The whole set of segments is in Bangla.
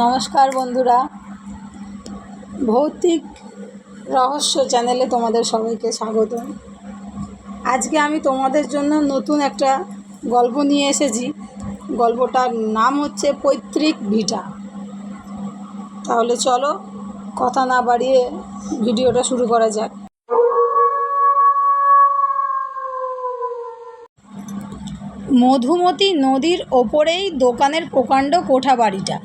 নমস্কার বন্ধুরা। ভৌতিক রহস্য চ্যানেলে তোমাদের সবাইকে স্বাগত আজকে আমি তোমাদের জন্য নতুন একটা গল্প নিয়ে এসেছি। গল্পটার নাম হচ্ছে পৈতৃক ভিটা। তাহলে চলো কথা না বাড়িয়ে ভিডিওটা শুরু করা যাক। মধুমতি নদীর ওপরেই দোকানের প্রকাণ্ড কোঠা বাড়িটা।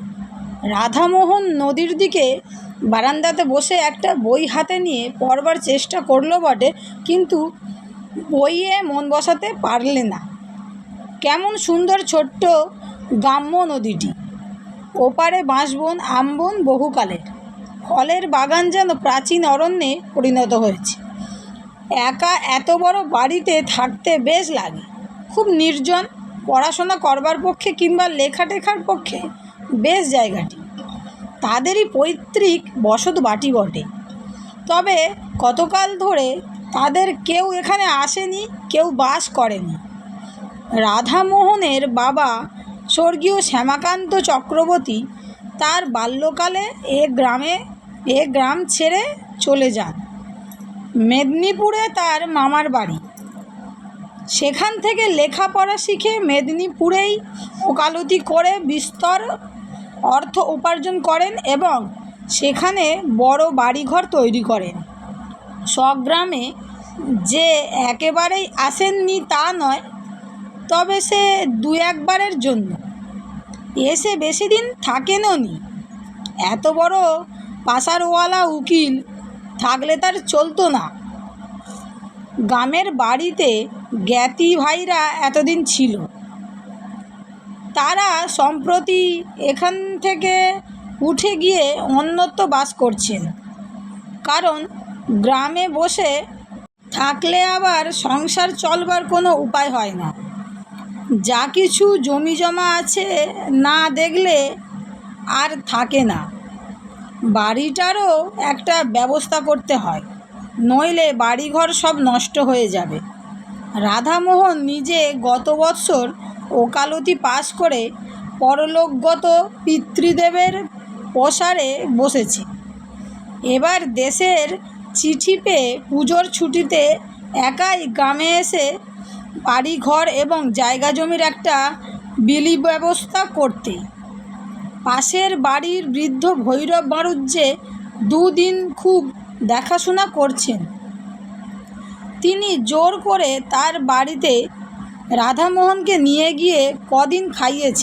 রাধামোহন নদীর দিকে বারান্দাতে বসে একটা বই হাতে নিয়ে পড়বার চেষ্টা করল বটে, কিন্তু বইয়ে মন বসাতে পারলে না। কেমন সুন্দর ছোট্ট গ্রাম্য নদীটি। ওপারে বাঁশবন, আমবন বহুকালের। ফলের বাগান যেন প্রাচীন অরণ্যে পরিণত হয়েছে। একা এত বড় বাড়িতে থাকতে বেশ লাগে। খুব নির্জন, পড়াশোনা করবার পক্ষে কিংবা লেখা টেখার পক্ষে বেশ জায়গাটি। তাদেরই পৈতৃক বসত বাটি বটে। তবে কতকাল ধরে তাদের কেউ এখানে আসেনি, কেউ বাস করেনি। রাধামোহনের বাবা স্বর্গীয় শ্যামাকান্ত চক্রবর্তী তার বাল্যকালে এ গ্রামে, এ গ্রাম ছেড়ে চলে যান। মেদিনীপুরে তার মামার বাড়ি। সেখান থেকে লেখাপড়া শিখে মেদিনীপুরেই ওকালতি করে বিস্তর অর্থ উপার্জন করেন এবং সেখানে বড় বাড়িঘর তৈরি করেন। স্বগ্রামে যে একেবারেই আসেননি তা নয়, তবে সে দু একবারের জন্য। এসে বেশি দিন থাকেনও নি এত বড় পাশারওয়ালা উকিল থাকলে তার চলতো না। গ্রামের বাড়িতে জ্ঞাতি ভাইরা এতদিন ছিল। তারা সম্প্রতি এখান থেকে উঠে গিয়ে অন্যত্র বাস করছেন। কারণ গ্রামে বসে থাকলে আবার সংসার চলবার কোনো উপায় হয় না। যা কিছু জমি জমা আছে না দেখলে আর থাকে না। বাড়িটারও একটা ব্যবস্থা করতে হয়, নইলে বাড়িঘর সব নষ্ট হয়ে যাবে। রাধামোহন নিজে গত বৎসর ওকালতি পাশ করে পরলোকগত পিতৃদেবের প্রসারে বসেছে। এবার দেশের চিঠি পেয়ে পুজোর ছুটিতে একাই গ্রামে এসে বাড়ি ঘর এবং জায়গা জমির একটা বিলি ব্যবস্থা করতে। পাশের বাড়ির বৃদ্ধ ভৈরব বাড়ুজ্যে দুদিন খুব দেখাশোনা করছেন। তিনি জোর করে তার বাড়িতে রাধামোহনকে নিয়ে গিয়ে কদিন খাইয়েছে।